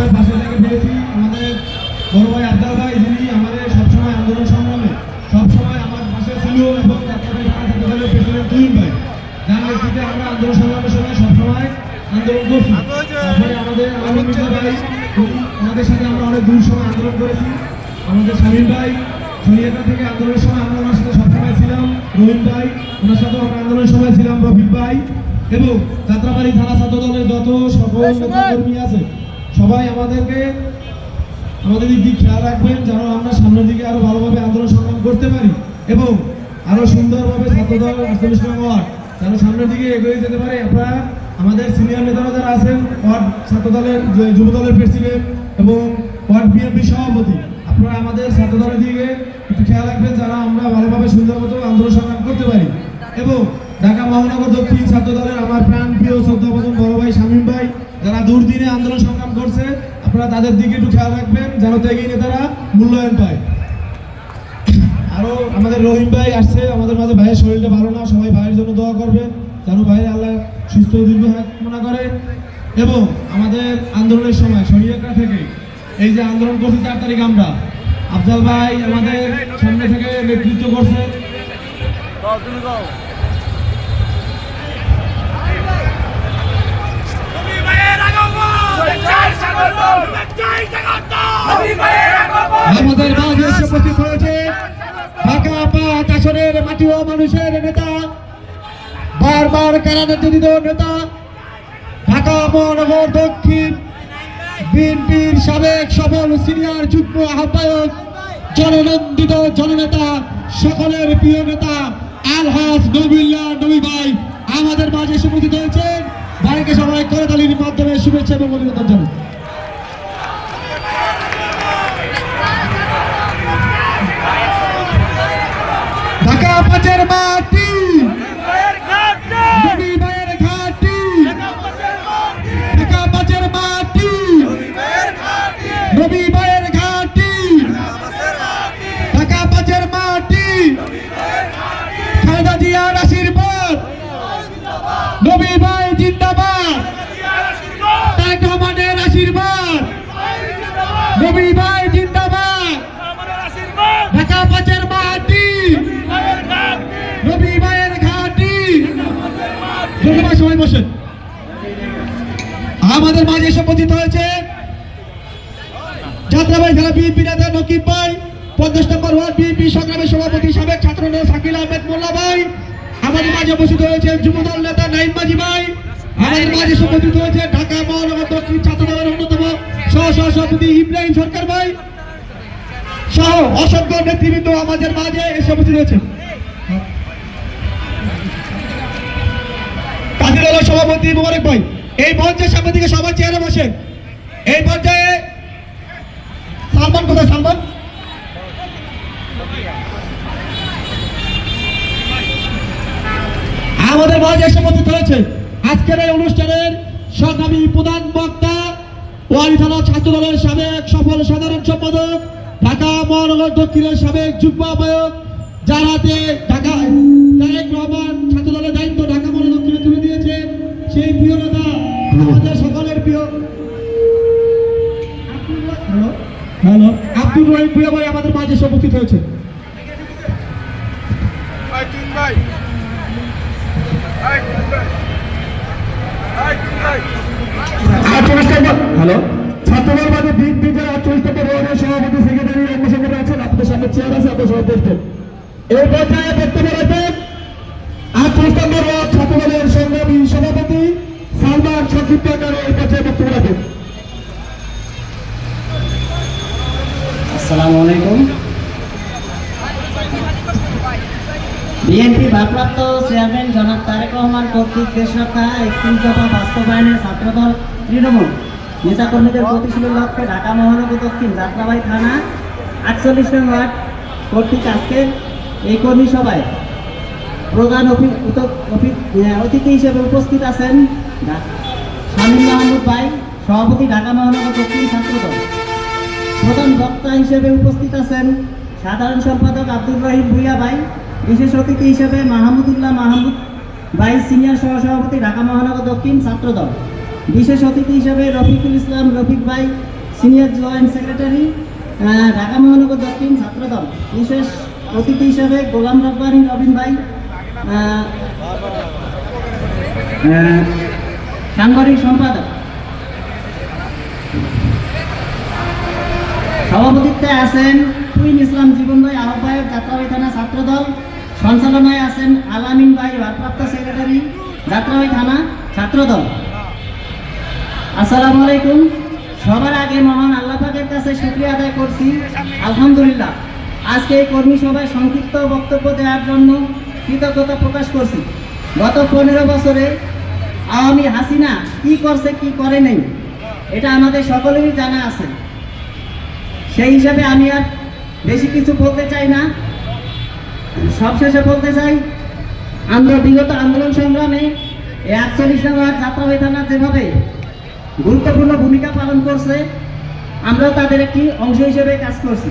সবসময় পাশে থেকে পেয়েছি আমাদের বড় ভাই আবদাল ভাই, যিনি আমাদের সবসময় আন্দোলন সংগ্রামে, সবসময় আমার পাশে ছিল এবং যাত্রাবাড়ি থানা ছাত্রদলের ভাই। যার নেতৃত্বে আমরা আন্দোলন সংগ্রামের সময় সবসময় আন্দোলন করছি। আমাদের ভাই আমাদের সাথে আমরা অনেক দূর সময় আন্দোলন করেছি। আমাদের শামীম ভাই শরীয়তা থেকে আন্দোলনের সময় আমরা ওনার সাথে সবসময় ছিলাম। রহিম ভাই, ওনার সাথেও আমরা আন্দোলনের সময় ছিলাম। রফিক ভাই এবং যাত্রাবাড়ি থানা ছাত্র দলের যত সকল নেতাকর্মী আছে সবাই আমাদেরকে, আমাদের দিক খেয়াল রাখবেন যেন আমরা সামনের দিকে আরও ভালোভাবে আন্দোলন সংগ্রাম করতে পারি এবং আরও সুন্দরভাবে ছাত্রদল আটচল্লিশ নং ওয়ার্ড যেন সামনের দিকে এগিয়ে যেতে পারে। আপনারা আমাদের সিনিয়র নেতারা যারা আছেন, ওয়ার্ড ছাত্রদলের, যে যুবদলের প্রেসিডেন্ট এবং ওয়ার্ড বিএনপি সভাপতি, আপনারা আমাদের ছাত্রদলের দিকে একটু খেয়াল রাখবেন যেন আমরা ভালোভাবে সুন্দর মতো আন্দোলন সংগ্রাম করতে পারি। এবং ঢাকা মহানগর দক্ষিণ ছাত্র দলের আমার প্রাণ প্রিয় শ্রদ্ধাভোজন বড় ভাই শামীম ভাই যারা দুর্দিনে আন্দোলন সংগ্রাম করছে, আপনারা তাদের দিকে একটু খেয়াল রাখবেন, যেন ত্যাগী নেতারা মূল্যায়ন পায়। আরও আমাদের রহিম ভাই আসছে, আমাদের মাঝে ভাইয়ের শরীরটা ভালো না, সবাই ভাইয়ের জন্য দোয়া করবেন, যেন ভাই আল্লাহ সুস্থ দীর্ঘ কামনা করে। এবং আমাদের আন্দোলনের সময় শরীয়কা থেকে, এই যে আন্দোলন করছি চার তারিখ আমরা, আফজাল ভাই আমাদের সামনে থেকে নেতৃত্ব করছে। আমাদের মাঝে এসে উপস্থিত হয়েছে ঢাকা পাঁচ আসনের মাটি ও মানুষের নেতা, বারবার কারানির্যাতিত নেতা, ঢাকা মহানগর দক্ষিণ বিএনপির সাবেক সফল সিনিয়র যুগ্ম আহ্বায়ক, জননন্দিত জননেতা, সকলের প্রিয় নেতা আলহাস নবিল্লা নবী ভাই, আমাদের মাঝে উপস্থিত হয়েছেন। ভাইকে সবাই মাধ্যমে শুভেচ্ছা এবং অভিনন্দন জানাই। ঢাকা পাঁচের বসেন। আমাদের মাঝে এসে উপস্থিত হয়েছে যাত্রাবাড়ি জেলা বিএনপি নেতা নকিব ভাই, পঞ্চাশ নম্বর ওয়ার্ড বিএনপি সংগ্রামের সভাপতি সাবেক ছাত্র নেতা শাকিল আহমেদ মোল্লা ভাই, আমাদের মাঝে উপস্থিত হয়েছে যুবদল নেতা নাইম মাঝি ভাই, আমাদের মাঝে উপস্থিত হয়েছে ঢাকা মহানগর দক্ষিণ ছাত্র দলের অন্যতম সহ সহ সভাপতি ইব্রাহিম সরকার ভাই, সহ অসংখ্য নেতৃবৃন্দ আমাদের মাঝে এসে উপস্থিত হয়েছে কাজী দলের সভাপতি মোবারক ভাই, এই মঞ্চের সামনে দিকে সবাই চেয়ারে বসেন। এই পর্যায়ে সালমান কোথায়, সালমান? আমাদের মাঝে এসে উপস্থিত হয়েছে। আজকের এই অনুষ্ঠানের সংগ্রামী প্রধান বক্তা ওয়ারি থানা ছাত্র দলের সাবেক সফল সাধারণ সম্পাদক, ঢাকা মহানগর দক্ষিণের সাবেক যুগ্ম আহ্বায়ক যারাতে ঢাকা আটচল্লিশ নম্বর হ্যালো? ছাত্রদল বাদে আটচল্লিশ নম্বর ওয়ার্ডের সভাপতি সেক্রেটারি সংগঠন আছেন আপনাদের সামনে চেয়ার আছে আপনার সবাই বসবেন এই পর্যায়ে বক্তব্য রাখবেন আটচল্লিশ নম্বর ওয়ার্ড ছাত্রদলের সংগ্রামী সভাপতি সালমান সংক্ষিপ্ত আকারে এই পর্যায়ে বক্তব্য রাখবেন আসসালামু আলাইকুম বিএনপি ভারপ্রাপ্ত চেয়ারম্যান জনাব তারেক রহমান কর্তৃক দেশ রক্ষা একত্রিশ দফা বাস্তবায়নের ছাত্রদল তৃণমূল। নেতাকর্মীদের গতিশীল লক্ষ্যে ঢাকা মহানগর দক্ষিণ যাত্রাবাড়ি থানা আটচল্লিশ নং ওয়ার্ড কর্তৃক আজকে এই কর্মী সভায় প্রধান অতিথি হিসেবে উপস্থিত আছেন শামীম মাহমুদ ভাই, সভাপতি ঢাকা মহানগর দক্ষিণ ছাত্রদল। প্রধান বক্তা হিসেবে উপস্থিত আছেন সাধারণ সম্পাদক আব্দুর রহিম ভুইয়া ভাই বিশেষ অতিথি হিসেবে মাহমুদুল্লাহ মাহমুদ ভাই সিনিয়র সহসভাপতি ঢাকা মহানগর দক্ষিণ ছাত্রদল। বিশেষ অতিথি হিসেবে রফিকুল ইসলাম, রফিক ভাই, সিনিয়র জয়েন্ট সেক্রেটারি ঢাকা মহানগর দক্ষিণ ছাত্রদল। বিশেষ অতিথি হিসেবে গোলাম রব্বানি রবিন ভাই সাংগঠনিক সম্পাদক। সভাপতিত্বে আছেন কুইন ইসলাম জীবন ভাই, আহ্বায়ক যাত্রাবাড়ি থানা ছাত্রদল। সঞ্চালনায় আছেন আলামিন ভাই, ভারপ্রাপ্ত সেক্রেটারি যাত্রাবাড়ি থানা, ছাত্রদল। আসসালামু আলাইকুম। সবার আগে মহান আল্লাহ পাকের কাছে শুক্রিয়া আদায় করছি। আলহামদুলিল্লাহ। আজকে এই কর্মী সভায় সংক্ষিপ্ত বক্তব্য দেওয়ার জন্য কৃতজ্ঞতা প্রকাশ করছি। গত পনেরো বছরে আওয়ামী হাসিনা কি করছে, কি করে নেই, এটা আমাদের সকলেরই জানা আছে। সেই হিসাবে আমি আর বেশি কিছু বলতে চাই না। সবশেষে বলতে চাই, আমরা বিগত আন্দোলন সংগ্রামে একচল্লিশ নম্বর যাত্রাবাড়ি থানা যেভাবে গুরুত্বপূর্ণ ভূমিকা পালন করছে আমরা তাদের একটি অংশ হিসেবে কাজ করছি।